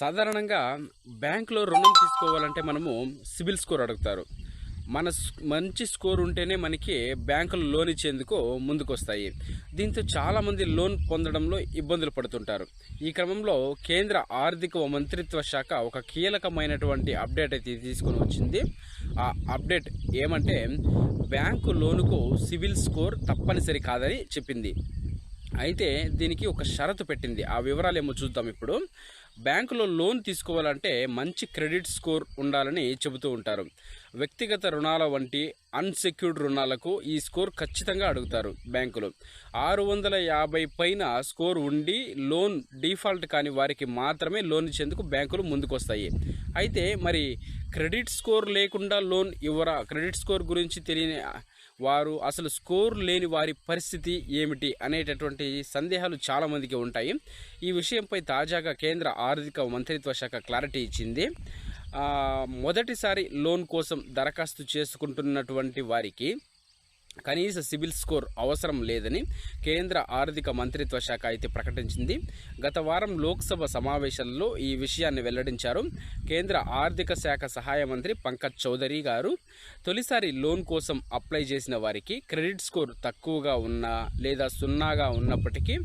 సాధారణంగా బ్యాంకులో రుణం తీసుకోవాలంటే మనము సిబిల్ స్కోర్ అడుగుతారు. మన మంచి స్కోర్ ఉంటేనే మనకి బ్యాంకులు లోన్ ఇచ్చేందుకు ముందుకొస్తాయి. దీంతో చాలామంది లోన్ పొందడంలో ఇబ్బందులు పడుతుంటారు. ఈ క్రమంలో కేంద్ర ఆర్థిక మంత్రిత్వ శాఖ ఒక కీలకమైనటువంటి అప్డేట్ అయితే తీసుకొని వచ్చింది. ఆ అప్డేట్ ఏమంటే బ్యాంకు లోనుకు సివిల్ స్కోర్ తప్పనిసరి కాదని చెప్పింది. అయితే దీనికి ఒక షరతు పెట్టింది. ఆ వివరాలు ఏమో చూద్దాం ఇప్పుడు. బ్యాంకులో లోన్ తీసుకోవాలంటే మంచి క్రెడిట్ స్కోర్ ఉండాలని చెబుతూ ఉంటారు. వ్యక్తిగత రుణాల వంటి అన్సెక్యూర్డ్ రుణాలకు ఈ స్కోర్ ఖచ్చితంగా అడుగుతారు బ్యాంకులు. ఆరు వందల యాభై పైన స్కోర్ ఉండి లోన్ డిఫాల్ట్ కాని వారికి మాత్రమే లోన్ ఇచ్చేందుకు బ్యాంకులు ముందుకొస్తాయి. అయితే మరి క్రెడిట్ స్కోర్ లేకుండా లోన్ ఇవ్వరా? క్రెడిట్ స్కోర్ గురించి తెలియని వారు అసలు స్కోర్ లేని వారి పరిస్థితి ఏమిటి అనేటటువంటి సందేహాలు చాలామందికి ఉంటాయి. ఈ విషయంపై తాజాగా కేంద్ర ఆర్థిక మంత్రిత్వ శాఖ క్లారిటీ ఇచ్చింది. మొదటిసారి లోన్ కోసం దరఖాస్తు చేసుకుంటున్నటువంటి వారికి కనీస సిబిల్ స్కోర్ అవసరం లేదని కేంద్ర ఆర్థిక మంత్రిత్వ శాఖ అయితే ప్రకటించింది. గత వారం లోక్సభ సమావేశంలో ఈ విషయాన్ని వెల్లడించారు. కేంద్ర ఆర్థిక శాఖ సహాయ మంత్రి పంకజ్ చౌదరి గారు తొలిసారి లోన్ కోసం అప్లై చేసిన వారికి క్రెడిట్ స్కోర్ తక్కువగా ఉన్నా లేదా సున్నాగా ఉన్నప్పటికీ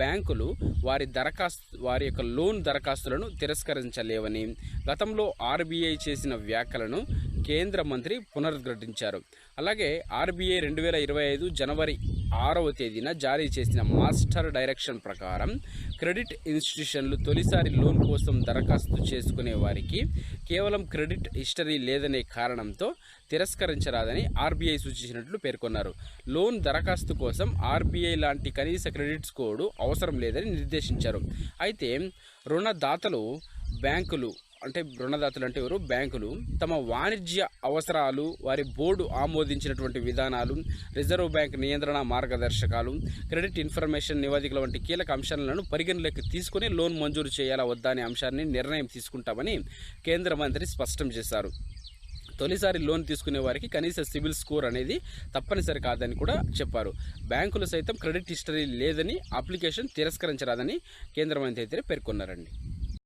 బ్యాంకులు వారి దరఖాస్తు వారి యొక్క లోన్ దరఖాస్తులను తిరస్కరించలేవని గతంలో ఆర్బీఐ చేసిన వ్యాఖ్యలను కేంద్ర మంత్రి పునరుద్ఘాటించారు. అలాగే ఆర్బీఐ రెండు వేల ఇరవై ఐదు జనవరి ఆరవ తేదీన జారీ చేసిన మాస్టర్ డైరెక్షన్ ప్రకారం క్రెడిట్ ఇన్స్టిట్యూషన్లు తొలిసారి లోన్ కోసం దరఖాస్తు చేసుకునే వారికి కేవలం క్రెడిట్ హిస్టరీ లేదనే కారణంతో తిరస్కరించరాదని ఆర్బీఐ సూచించినట్లు పేర్కొన్నారు. లోన్ దరఖాస్తు కోసం ఆర్బీఐ లాంటి కనీస క్రెడిట్ స్కోరు అవసరం లేదని నిర్దేశించారు. అయితే రుణదాతలు బ్యాంకులు అంటే రుణదాతలు అంటే ఎవరు? బ్యాంకులు. తమ వాణిజ్య అవసరాలు వారి బోర్డు ఆమోదించినటువంటి విధానాలు రిజర్వ్ బ్యాంక్ నియంత్రణ మార్గదర్శకాలు క్రెడిట్ ఇన్ఫర్మేషన్ నివేదికల వంటి కీలక అంశాలను పరిగణలోకి తీసుకుని లోన్ మంజూరు చేయాలా వద్దా అనే అంశాన్ని నిర్ణయం తీసుకుంటామని కేంద్ర మంత్రి స్పష్టం చేశారు. తొలిసారి లోన్ తీసుకునే వారికి కనీస సిబిల్ స్కోర్ అనేది తప్పనిసరి కాదని కూడా చెప్పారు. బ్యాంకులు సైతం క్రెడిట్ హిస్టరీ లేదని అప్లికేషన్ తిరస్కరించరాదని కేంద్ర మంత్రి అయితే పేర్కొన్నారండి.